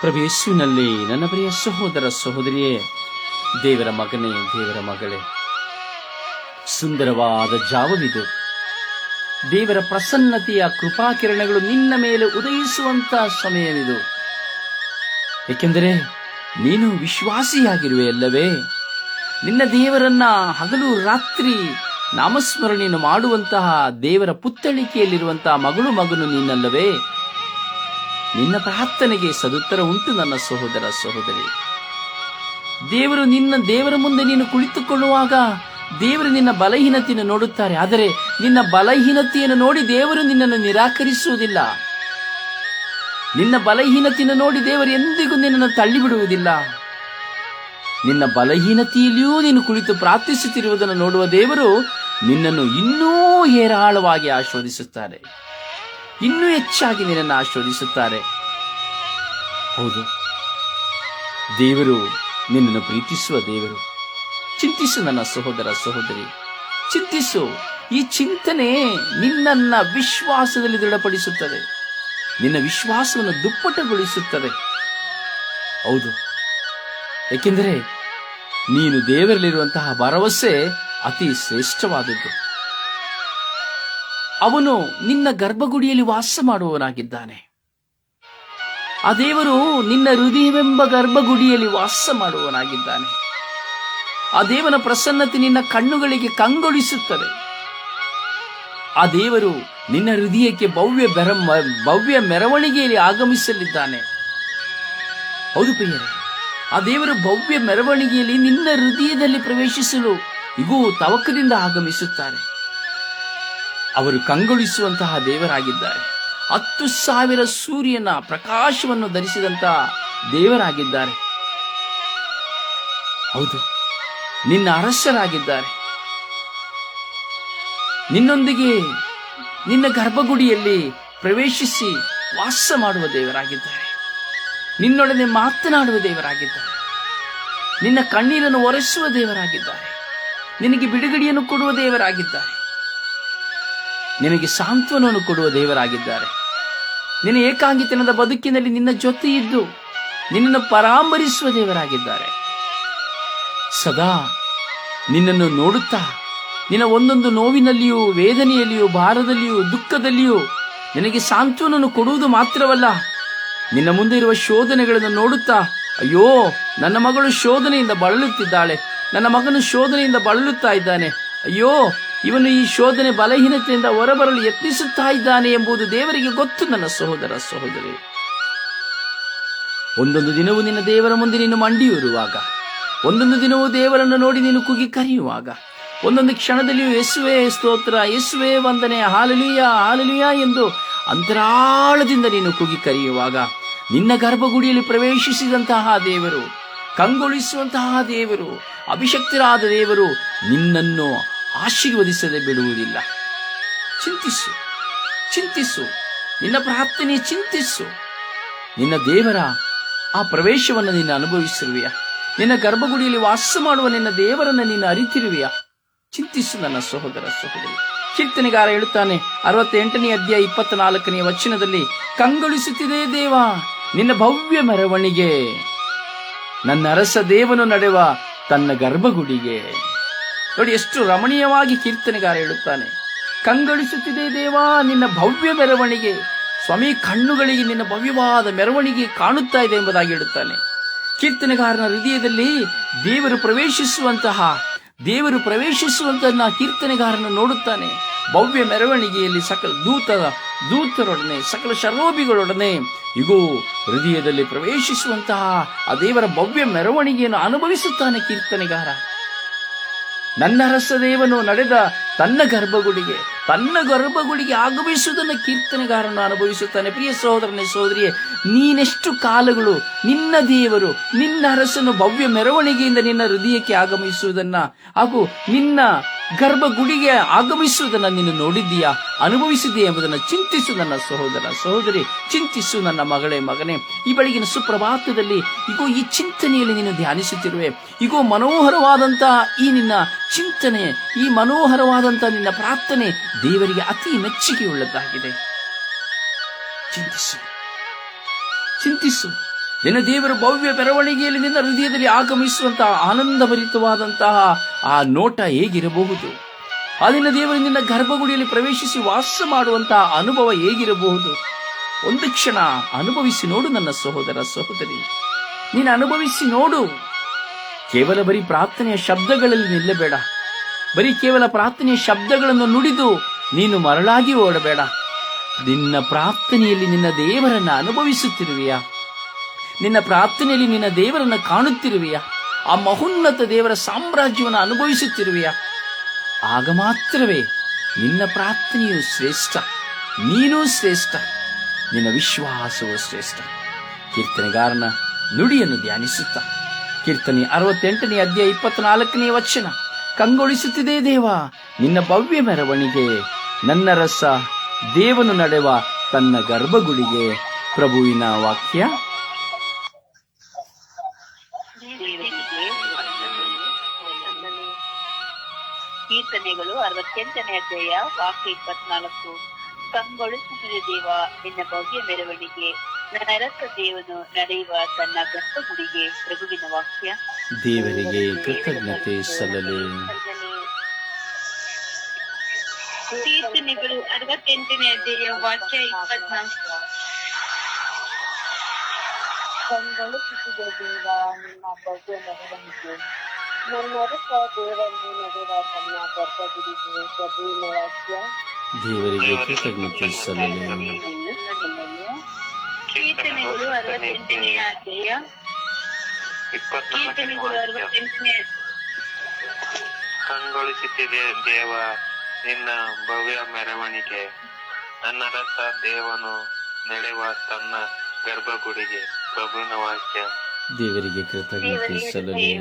ಪ್ರಭೇಸುವಿನಲ್ಲಿ ನನ್ನ ಪ್ರಿಯ ಸಹೋದರ ಸಹೋದರಿಯೇ, ದೇವರ ಮಗನೇ, ದೇವರ ಮಗಳೇ, ಸುಂದರವಾದ ಜಾವವಿದು. ದೇವರ ಪ್ರಸನ್ನತೆಯ ಕೃಪಾಕಿರಣಗಳು ನಿನ್ನ ಮೇಲೆ ಉದಯಿಸುವಂತ ಸಮಯವಿದು. ಏಕೆಂದರೆ ನೀನು ವಿಶ್ವಾಸಿಯಾಗಿರುವೆ ಅಲ್ಲವೇ? ನಿನ್ನ ದೇವರನ್ನ ಹಗಲು ರಾತ್ರಿ ನಾಮಸ್ಮರಣೆಯನ್ನು ಮಾಡುವಂತಹ ದೇವರ ಪುತ್ತಳಿಕೆಯಲ್ಲಿರುವಂತಹ ಮಗಳು ಮಗನು ನೀನಲ್ಲವೇ? ನಿನ್ನ ಪ್ರಾರ್ಥನೆಗೆ ಸದುತ್ತರ ಉಂಟು ನನ್ನ ಸಹೋದರ ಸಹೋದರಿ. ದೇವರು ನಿನ್ನ ದೇವರ ಮುಂದೆ ನೀನು ಕುಳಿತುಕೊಳ್ಳುವಾಗ ದೇವರು ನಿನ್ನ ಬಲಹೀನತೆಯನ್ನು ನೋಡುತ್ತಾರೆ. ಆದರೆ ನಿನ್ನ ಬಲಹೀನತೆಯನ್ನು ನೋಡಿ ದೇವರು ನಿನ್ನನ್ನು ನಿರಾಕರಿಸುವುದಿಲ್ಲ. ನಿನ್ನ ಬಲಹೀನತೆಯನ್ನು ನೋಡಿ ದೇವರು ಎಂದಿಗೂ ನಿನ್ನನ್ನು ತಳ್ಳಿಬಿಡುವುದಿಲ್ಲ. ನಿನ್ನ ಬಲಹೀನತೆಯಲ್ಲಿಯೂ ನೀನು ಕುಳಿತು ಪ್ರಾರ್ಥಿಸುತ್ತಿರುವುದನ್ನು ನೋಡುವ ದೇವರು ನಿನ್ನನ್ನು ಇನ್ನೂ ಹೇರಾಳವಾಗಿ ಆಶೀರ್ವದಿಸುತ್ತಾರೆ. ಇನ್ನೂ ಹೆಚ್ಚಾಗಿ ನಿನ್ನನ್ನು ಆಶೀರ್ವದಿಸುತ್ತಾರೆ. ಹೌದು. ದೇವರು ನಿನ್ನನ್ನು ಪ್ರೀತಿಸುವ ದೇವರು. ಚಿಂತಿಸು ನನ್ನ ಸಹೋದರ ಸಹೋದರಿ. ಚಿಂತಿಸು ಈ ಚಿಂತನೆ ನಿನ್ನನ್ನ ವಿಶ್ವಾಸದಲ್ಲಿ ದೃಢಪಡಿಸುತ್ತದೆ. ನಿನ್ನ ವಿಶ್ವಾಸವನ್ನು ದುಪ್ಪಟಗೊಳಿಸುತ್ತದೆ. ಹೌದು. ಏಕೆಂದರೆ ನೀನು ದೇವರಲ್ಲಿರುವಂತಹ ಭರವಸೆ ಅತಿ ಶ್ರೇಷ್ಠವಾದದ್ದು. ಅವನು ನಿನ್ನ ಗರ್ಭಗುಡಿಯಲ್ಲಿ ವಾಸ ಮಾಡುವವನಾಗಿದ್ದಾನೆ. ಆ ದೇವರು ನಿನ್ನ ಹೃದಯವೆಂಬ ಗರ್ಭಗುಡಿಯಲ್ಲಿ ವಾಸ ಮಾಡುವವನಾಗಿದ್ದಾನೆ. ಆ ದೇವನ ಪ್ರಸನ್ನತೆ ನಿನ್ನ ಕಣ್ಣುಗಳಿಗೆ ಕಂಗೊಳಿಸುತ್ತದೆ. ಆ ದೇವರು ನಿನ್ನ ಹೃದಯಕ್ಕೆ ಭವ್ಯ ಬೆರ ಭವ್ಯ ಮೆರವಣಿಗೆಯಲ್ಲಿ ಆಗಮಿಸಲಿದ್ದಾನೆ. ಹೌದು ಪ್ರಿಯರೇ, ಆ ದೇವರು ಭವ್ಯ ಮೆರವಣಿಗೆಯಲ್ಲಿ ನಿನ್ನ ಹೃದಯದಲ್ಲಿ ಪ್ರವೇಶಿಸಲು ಇಗೂ ತವಕದಿಂದ ಆಗಮಿಸುತ್ತಾರೆ. ಅವರು ಕಂಗೊಳಿಸುವಂತಹ ದೇವರಾಗಿದ್ದಾರೆ. ಹತ್ತು ಸಾವಿರ ಸೂರ್ಯನ ಪ್ರಕಾಶವನ್ನು ಧರಿಸಿದಂತಹ ದೇವರಾಗಿದ್ದಾರೆ. ಹೌದು, ನಿನ್ನ ಅರಸರಾಗಿದ್ದಾರೆ. ನಿನ್ನೊಂದಿಗೆ ನಿನ್ನ ಗರ್ಭಗುಡಿಯಲ್ಲಿ ಪ್ರವೇಶಿಸಿ ವಾಸ ಮಾಡುವ ದೇವರಾಗಿದ್ದಾರೆ. ನಿನ್ನೊಡನೆ ಮಾತನಾಡುವ ದೇವರಾಗಿದ್ದಾರೆ. ನಿನ್ನ ಕಣ್ಣೀರನ್ನು ಒರೆಸುವ ದೇವರಾಗಿದ್ದಾರೆ. ನಿನಗೆ ಬಿಡುಗಡೆಯನ್ನು ಕೊಡುವ ದೇವರಾಗಿದ್ದಾರೆ. ನಿನಗೆ ಸಾಂತ್ವನವನ್ನು ಕೊಡುವ ದೇವರಾಗಿದ್ದಾರೆ. ನಿನ್ನ ಏಕಾಂಗಿತನದ ಬದುಕಿನಲ್ಲಿ ನಿನ್ನ ಜೊತೆ ಇದ್ದು ನಿನ್ನನ್ನು ಪರಾಮರಿಸುವ ದೇವರಾಗಿದ್ದಾರೆ. ಸದಾ ನಿನ್ನನ್ನು ನೋಡುತ್ತಾ ನಿನ್ನ ಒಂದೊಂದು ನೋವಿನಲ್ಲಿಯೂ ವೇದನೆಯಲ್ಲಿಯೂ ಭಾರದಲ್ಲಿಯೂ ದುಃಖದಲ್ಲಿಯೂ ನಿನಗೆ ಸಾಂತ್ವನನ್ನು ಕೊಡುವುದು ಮಾತ್ರವಲ್ಲ, ನಿನ್ನ ಮುಂದೆ ಇರುವ ಶೋಧನೆಗಳನ್ನು ನೋಡುತ್ತಾ, ಅಯ್ಯೋ, ನನ್ನ ಮಗಳು ಶೋಧನೆಯಿಂದ ಬಳಲುತ್ತಿದ್ದಾಳೆ, ನನ್ನ ಮಗನು ಶೋಧನೆಯಿಂದ ಬಳಲುತ್ತಾ ಇದ್ದಾನೆ, ಅಯ್ಯೋ ಇವನು ಈ ಶೋಧನೆ ಬಲಹೀನತೆಯಿಂದ ಹೊರಬರಲು ಯತ್ನಿಸುತ್ತಾ ಇದ್ದಾನೆ ಎಂಬುದು ದೇವರಿಗೆ ಗೊತ್ತು, ನನ್ನ ಸಹೋದರ ಸಹೋದರಿ. ಒಂದೊಂದು ದಿನವೂ ನಿನ್ನ ದೇವರ ಮುಂದೆ ನೀನು ಮಂಡಿಯೂರುವಾಗ, ಒಂದೊಂದು ದಿನವೂ ದೇವರನ್ನು ನೋಡಿ ನೀನು ಕುಗಿ ಕರೆಯುವಾಗ, ಒಂದೊಂದು ಕ್ಷಣದಲ್ಲಿಯೂ ಯೇಸುವೆ ಸ್ತೋತ್ರ, ಯೇಸುವೆ ವಂದನೆ, ಹಾಲಲಿಯ ಹಾಲಲಿಯ ಎಂದು ಅಂತರಾಳದಿಂದ ನೀನು ಕುಗಿ ಕರೆಯುವಾಗ, ನಿನ್ನ ಗರ್ಭಗುಡಿಯಲ್ಲಿ ಪ್ರವೇಶಿಸಿದಂತಹ ದೇವರು, ಕಂಗೊಳಿಸುವಂತಹ ದೇವರು, ಅಭಿಷಕ್ತರಾದ ದೇವರು ನಿನ್ನನ್ನು ಆಶೀರ್ವದಿಸದೆ ಬಿಡುವುದಿಲ್ಲ. ಚಿಂತಿಸು ಚಿಂತಿಸು, ನಿನ್ನ ಪ್ರಾರ್ಥನೆ ಚಿಂತಿಸು. ನಿನ್ನ ದೇವರ ಆ ಪ್ರವೇಶವನ್ನು ನೀನು ಅನುಭವಿಸಿರುವೆಯ. ನಿನ್ನ ಗರ್ಭಗುಡಿಯಲ್ಲಿ ವಾಸ ಮಾಡುವ ನಿನ್ನ ದೇವರನ್ನು ನೀನು ಅರಿತಿರುವೆಯ. ಚಿಂತಿಸು ನನ್ನ ಸಹೋದರ ಸಹೋದರಿ. ಕೀರ್ತನೆಗಾರ ಹೇಳುತ್ತಾನೆ, ಅರವತ್ತೆಂಟನೇ ಅಧ್ಯಾಯ ಇಪ್ಪತ್ನಾಲ್ಕನೆಯ ವಚನದಲ್ಲಿ, ಕಂಗೊಳಿಸುತ್ತಿದೆ ದೇವ, ನಿನ್ನ ಭವ್ಯ ಮೆರವಣಿಗೆ. ನನ್ನ ಅರಸ ದೇವನು ನಡೆವ ತನ್ನ ಗರ್ಭಗುಡಿಗೆ. ನೋಡಿ, ಎಷ್ಟು ರಮಣೀಯವಾಗಿ ಕೀರ್ತನೆಗಾರ ಹೇಳುತ್ತಾನೆ. ಕಂಗೊಳಿಸುತ್ತಿದೆ ದೇವಾ, ನಿನ್ನ ಭವ್ಯ ಮೆರವಣಿಗೆ. ಸ್ವಾಮಿ ಕಣ್ಣುಗಳಿಗೆ ನಿನ್ನ ಭವ್ಯವಾದ ಮೆರವಣಿಗೆ ಕಾಣುತ್ತಾ ಇದೆ ಎಂಬುದಾಗಿ ಹೇಳುತ್ತಾನೆ. ಕೀರ್ತನೆಗಾರನ ಹೃದಯದಲ್ಲಿ ದೇವರು ಪ್ರವೇಶಿಸುವಂತಹ ದೇವರು ಪ್ರವೇಶಿಸುವಂತಹ ಕೀರ್ತನೆಗಾರನ ನೋಡುತ್ತಾನೆ. ಭವ್ಯ ಮೆರವಣಿಗೆಯಲ್ಲಿ ಸಕಲ ದೂತ, ದೂತರೊಡನೆ, ಸಕಲ ಶರೋಭಿಗಳೊಡನೆ ಇಗೋ, ಹೃದಯದಲ್ಲಿ ಪ್ರವೇಶಿಸುವಂತಹ ಆ ದೇವರ ಭವ್ಯ ಮೆರವಣಿಗೆಯನ್ನು ಅನುಭವಿಸುತ್ತಾನೆ ಕೀರ್ತನೆಗಾರ. ನನ್ನ ರಸದೇವನು ನಡೆದ ತನ್ನ ಗರ್ಭಗುಡಿಗೆ ತನ್ನ ಗರ್ಭಗುಡಿಗೆ ಆಗಮಿಸುವುದನ್ನು ಕೀರ್ತನೆಗಾರನು ಅನುಭವಿಸುತ್ತಾನೆ. ಪ್ರಿಯ ಸಹೋದರನೇ, ಸಹೋದರಿಯೇ, ನೀನೆಷ್ಟು ಕಾಲಗಳು ನಿನ್ನ ದೇವರು, ನಿನ್ನ ಅರಸನು ಭವ್ಯ ಮೆರವಣಿಗೆಯಿಂದ ನಿನ್ನ ಹೃದಯಕ್ಕೆ ಆಗಮಿಸುವುದನ್ನ ಹಾಗೂ ನಿನ್ನ ಗರ್ಭಗುಡಿಗೆ ಆಗಮಿಸುವುದನ್ನು ನೀನು ನೋಡಿದ್ದೀಯಾ? ಅನುಭವಿಸಿದೆಯಾ ಎಂಬುದನ್ನು ಚಿಂತಿಸು ನನ್ನ ಸಹೋದರ. ಸಹೋದರಿ, ಚಿಂತಿಸು ನನ್ನ ಮಗಳೇ, ಮಗನೇ. ಈ ಬೆಳಗಿನ ಸುಪ್ರಭಾತದಲ್ಲಿ, ಇಗೋ, ಈ ಚಿಂತನೆಯಲ್ಲಿ ನೀನು ಧ್ಯಾನಿಸುತ್ತಿರುವೆ. ಇಗೋ, ಮನೋಹರವಾದಂತಹ ಈ ನಿನ್ನ ಚಿಂತನೆ, ಈ ಮನೋಹರವಾದಂತಹ ನಿನ್ನ ಪ್ರಾರ್ಥನೆ ದೇವರಿಗೆ ಅತಿ ಮೆಚ್ಚುಗೆಯುಳ್ಳದ್ದಾಗಿದೆ. ಚಿಂತಿಸು. ಚಿಂತಿಸು. ನಿನ್ನ ದೇವರ ಭವ್ಯ ಮೆರವಣಿಗೆಯಲ್ಲಿ ನಿನ್ನ ಹೃದಯದಲ್ಲಿ ಆಗಮಿಸುವಂತಹ ಆನಂದಭರಿತವಾದಂತಹ ಆ ನೋಟ ಹೇಗಿರಬಹುದು? ಅಲ್ಲಿನ ದೇವರು ನಿನ್ನ ಗರ್ಭಗುಡಿಯಲ್ಲಿ ಪ್ರವೇಶಿಸಿ ವಾಸ ಮಾಡುವಂತಹ ಅನುಭವ ಹೇಗಿರಬಹುದು? ಒಂದು ಕ್ಷಣ ಅನುಭವಿಸಿ ನೋಡು ನನ್ನ ಸಹೋದರ ಸಹೋದರಿ. ನೀನು ಅನುಭವಿಸಿ ನೋಡು. ಕೇವಲ ಬರೀ ಪ್ರಾರ್ಥನೆಯ ಶಬ್ದಗಳಲ್ಲಿ ನಿಲ್ಲಬೇಡ. ಬರೀ ಕೇವಲ ಪ್ರಾರ್ಥನೆಯ ಶಬ್ದಗಳನ್ನು ನುಡಿದು ನೀನು ಮರಳಾಗಿ ಓಡಬೇಡ. ನಿನ್ನ ಪ್ರಾರ್ಥನೆಯಲ್ಲಿ ನಿನ್ನ ದೇವರನ್ನ ಅನುಭವಿಸುತ್ತಿರುವೆಯಾ? ನಿನ್ನ ಪ್ರಾರ್ಥನೆಯಲ್ಲಿ ನಿನ್ನ ದೇವರನ್ನು ಕಾಣುತ್ತಿರುವೆಯಾ? ಆ ಮಹೋನ್ನತ ದೇವರ ಸಾಮ್ರಾಜ್ಯವನ್ನು ಅನುಭವಿಸುತ್ತಿರುವೆಯಾ? ಆಗ ಮಾತ್ರವೇ ನಿನ್ನ ಪ್ರಾರ್ಥನೆಯು ಶ್ರೇಷ್ಠ, ನೀನೂ ಶ್ರೇಷ್ಠ, ನಿನ್ನ ವಿಶ್ವಾಸವೂ ಶ್ರೇಷ್ಠ. ಕೀರ್ತನೆಗಾರನ ನುಡಿಯನ್ನು ಧ್ಯಾನಿಸುತ್ತ. ಕೀರ್ತನೆ ಅರವತ್ತೆಂಟನೇ ಅಧ್ಯಾಯ ಇಪ್ಪತ್ನಾಲ್ಕನೇ ವಚನ. ಕಂಗೊಳಿಸುತ್ತಿದೆ ದೇವ, ನಿನ್ನ ಭವ್ಯ ಮೆರವಣಿಗೆ, ನನ್ನ ರಸ ದೇವನು ನಡೆವ ತನ್ನ ಗರ್ಭಗುಡಿಗೆ. ಪ್ರಭುವಿನ ವಾಕ್ಯ ಕೀರ್ತನೆಗಳು ಅರವತ್ತೆಂಟನೇ ಅಧ್ಯಾಯ ವಾಕ್ಯ ಇಪ್ಪತ್ನಾಲ್ಕು. ಕಂಗೊಳಿಸುತ್ತಿದೆ ದೇವ ನಿನ್ನ ಭವ್ಯ ಮೆರವಣಿಗೆ. ನರಕ ದೇವನು ನಡೆಯುವ ತನ್ನ ಗರ್ಭಗುಡಿಗೆ ಪ್ರಭುವಿನ ವಾಕ್ಯ. ದೇವರಿಗೆ ಕೃತಜ್ಞತೆ ಸಲ್ಲಲಿ. ಕೀರ್ತನೆಗಳು ಅರವತ್ತೆಂಟನೇ ಅಧ್ಯಾಯ ವಾಕ್ಯ ಇಪ್ಪತ್ನಾಲ್ಕು. ಕಂಗೊಳಿಸುತ್ತಿದೆ ದೇವ ನಿನ್ನ ಭವ್ಯ ಮೆರವಣಿಗೆ. ತನ್ನ ಗರ್ಭಗುಡಿಗೆ ಪ್ರಭುವಿನ ವಾಕ್ಯ ದೇವರಿಗೆ ಕೃತಜ್ಞತೆ ಸಲ್ಲಲಿ ಕೀರ್ತನೆಗಳು ಅರವತ್ತೆಂಟನೇ ಅಧ್ಯಾಯ. ಕೀರ್ತನೆಗಳು ಅರವತ್ತೆಂಟನೇ ಕಂಗೊಳಿಸುತ್ತಿದೆ ದೇವ ನಿನ್ನ ಭವ್ಯ ಮೆರವಣಿಗೆ. ನನ್ನ ರಸ ದೇವನು ನಡೆವ ತನ್ನ ಗರ್ಭಗುಡಿಗೆ ಪ್ರಭುವಿನ ವಾಕ್ಯ. ದೇವರಿಗೆ ಕೃತಜ್ಞತೆ ಸಲ್ಲಲಿ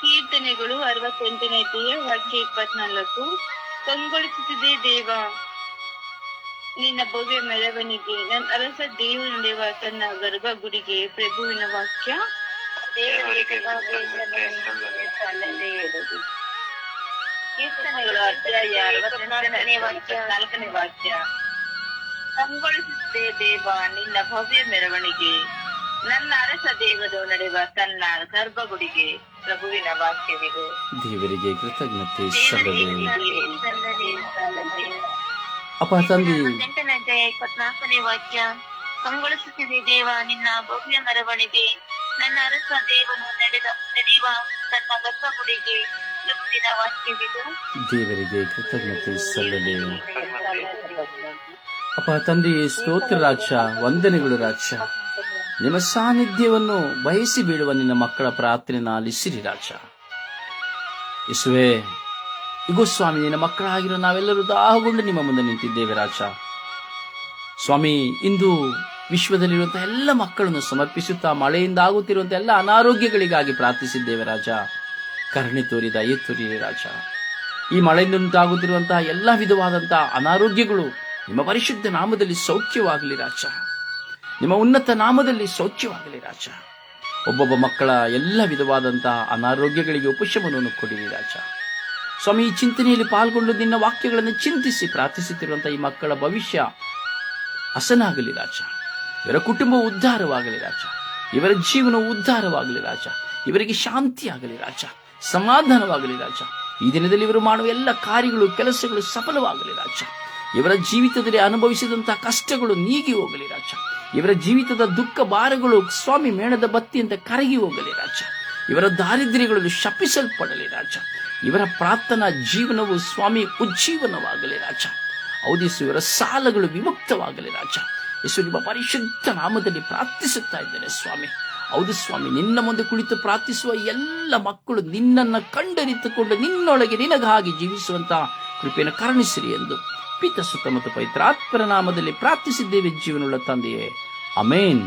ಕೀರ್ತನೆಗಳು ಅರವತ್ತೆಂಟನೇ ಅಧ್ಯಾಯ ವಾಕ್ಯ ಇಪ್ಪತ್ನಾಲ್ಕು. ಕಂಗೊಳಿಸುತ್ತಿದೆ ದೇವ ನಿನ್ನ ಭವ್ಯ ಮೆರವಣಿಗೆ. ನನ್ನ ಅರಸ ದೇವನ ದೇವ ತನ್ನ ಗರ್ಭಗುಡಿಗೆ ಪ್ರಭುವಿನ ವಾಕ್ಯ. ಕೀರ್ತನೆಗಳು ಅಧ್ಯಾಯ ಅರವತ್ತೆಂಟನೇ ವಾಕ್ಯ ನಾಲ್ಕನೇ ವಾಕ್ಯ. ಕಂಗೊಳಿಸುತ್ತದೆ ದೇವ ನಿನ್ನ ಭವ್ಯ ಮೆರವಣಿಗೆ. ನನ್ನ ಅರಸ ದೇವರು ನಡೆವ ತನ್ನ ಗರ್ಭಗುಡಿಗೆ. ಪ್ರಭುವಿನ ವಾಕ್ಯವಿದು. ದೇವರಿಗೆ ಕೃತಜ್ಞತೆ. ಅಪ್ಪ ತಂದೆ. ಎಂಟನೇ ಅಧ್ಯಾಯ ಇಪ್ಪತ್ನಾಲ್ಕನೇ ವಾಕ್ಯ. ಕಂಗೊಳಿಸುತ್ತಿದೆ ದೇವ ನಿನ್ನ ಭವ್ಯ ಮೆರವಣಿಗೆ. ನನ್ನ ಅರಸ ದೇವನು ನಡೆದ ನಡೆಯುವ ತನ್ನ ಗರ್ಭಗುಡಿಗೆ. ದೇವರಿಗೆ ಕೃತಜ್ಞತೆ ಸಲ್ಲಲಿ. ಅಪ್ಪ ತಂದೆಯೇ ಸ್ತೋತ್ರ ರಾಕ್ಷ ವಂದನೆಗಳು ರಾಜ ನಿಮ್ಮ ಸಾನ್ನಿಧ್ಯವನ್ನು ಬಯಸಿ ಬೀಳುವ ನಿನ್ನ ಮಕ್ಕಳ ಪ್ರಾರ್ಥನೆ ನಾಲಿಸಿರಿ ರಾಜ ಇಸುವೆ ಇಗೋ ಸ್ವಾಮಿ, ನಿನ್ನ ಮಕ್ಕಳಾಗಿರೋ ನಾವೆಲ್ಲರೂ ದಾಹಗೊಂಡು ನಿಮ್ಮ ಮುಂದೆ ನಿಂತಿದ್ದೇವೆ ರಾಜ ಸ್ವಾಮಿ, ಇಂದು ವಿಶ್ವದಲ್ಲಿರುವಂತಹ ಎಲ್ಲ ಮಕ್ಕಳನ್ನು ಸಮರ್ಪಿಸುತ್ತಾ ಮಳೆಯಿಂದ ಆಗುತ್ತಿರುವಂತಹ ಎಲ್ಲ ಅನಾರೋಗ್ಯಗಳಿಗಾಗಿ ಪ್ರಾರ್ಥಿಸಿದ್ದೇವೆ ರಾಜ ಕರುಣೆ ತೋರಿ, ದಯೆ ತೋರಿರಿ ರಾಜ. ಈ ಮಳೆಯಿಂದ ಉಂಟಾಗುತ್ತಿರುವಂತಹ ಎಲ್ಲ ವಿಧವಾದಂತಹ ಅನಾರೋಗ್ಯಗಳು ನಿಮ್ಮ ಪರಿಶುದ್ಧ ನಾಮದಲ್ಲಿ ಸೌಖ್ಯವಾಗಲಿ ರಾಜ. ನಿಮ್ಮ ಉನ್ನತ ನಾಮದಲ್ಲಿ ಸೌಖ್ಯವಾಗಲಿ ರಾಜ. ಒಬ್ಬೊಬ್ಬ ಮಕ್ಕಳ ಎಲ್ಲ ವಿಧವಾದಂತಹ ಅನಾರೋಗ್ಯಗಳಿಗೆ ಉಪಶಮನವನ್ನು ಕೊಡಿರಿ ರಾಜ. ಸ್ವಾಮಿ, ಈ ಚಿಂತನೆಯಲ್ಲಿ ಪಾಲ್ಗೊಂಡು ನಿನ್ನ ವಾಕ್ಯಗಳನ್ನು ಚಿಂತಿಸಿ ಪ್ರಾರ್ಥಿಸುತ್ತಿರುವಂತಹ ಈ ಮಕ್ಕಳ ಭವಿಷ್ಯ ಹಸನಾಗಲಿ ರಾಜ. ಇವರ ಕುಟುಂಬ ಉದ್ಧಾರವಾಗಲಿ ರಾಜ. ಇವರ ಜೀವನ ಉದ್ಧಾರವಾಗಲಿ ರಾಜ. ಇವರಿಗೆ ಶಾಂತಿ ಆಗಲಿ ರಾಜ. ಸಮಾಧಾನವಾಗಲಿ ರಾಜ. ಈ ದಿನದಲ್ಲಿ ಇವರು ಮಾಡುವ ಎಲ್ಲ ಕಾರ್ಯಗಳು, ಕೆಲಸಗಳು ಸಫಲವಾಗಲಿ ರಾಜ. ಇವರ ಜೀವಿತದಲ್ಲಿ ಅನುಭವಿಸಿದಂತಹ ಕಷ್ಟಗಳು ನೀಗಿ ಹೋಗಲಿ ರಾಜ. ಇವರ ಜೀವಿತದ ದುಃಖ ಭಾರಗಳು ಸ್ವಾಮಿ ಮೇಣದ ಬತ್ತಿಯಿಂದ ಕರಗಿ ಹೋಗಲಿ ರಾಜ. ಇವರ ದಾರಿದ್ರ್ಯಗಳಲ್ಲಿ ಶಪಿಸಲ್ಪಡಲಿ ರಾಜ. ಇವರ ಪ್ರಾರ್ಥನಾ ಜೀವನವು ಸ್ವಾಮಿ ಉಜ್ಜೀವನವಾಗಲಿ ರಾಜ. ಔದಿಸು ಇವರ ಸಾಲಗಳು ವಿಮುಕ್ತವಾಗಲಿ ರಾಜ. ಯೇಸು ನಿಮ್ಮ ಪರಿಶುದ್ಧ ನಾಮದಲ್ಲಿ ಪ್ರಾರ್ಥಿಸುತ್ತಾ ಇದ್ದೇನೆ ಸ್ವಾಮಿ. ಹೌದು ಸ್ವಾಮಿ, ನಿನ್ನ ಮುಂದೆ ಕುಳಿತು ಪ್ರಾರ್ಥಿಸುವ ಎಲ್ಲ ಮಕ್ಕಳು ನಿನ್ನನ್ನು ಕಂಡರಿತುಕೊಂಡು ನಿನ್ನೊಳಗೆ ನಿನಗಾಗಿ ಜೀವಿಸುವಂತಹ ಕೃಪೆಯನ್ನು ಕರುಣಿಸಿರಿ ಎಂದು ಪಿತ ಸುತ್ತ ಮತ್ತು ಪವಿತ್ರಾತ್ಮರ ನಾಮದಲ್ಲಿ ಪ್ರಾರ್ಥಿಸಿದ್ದೇವೆ ಜೀವನುಳ್ಳ ತಂದೆಯೇ ಅಮೇನ್.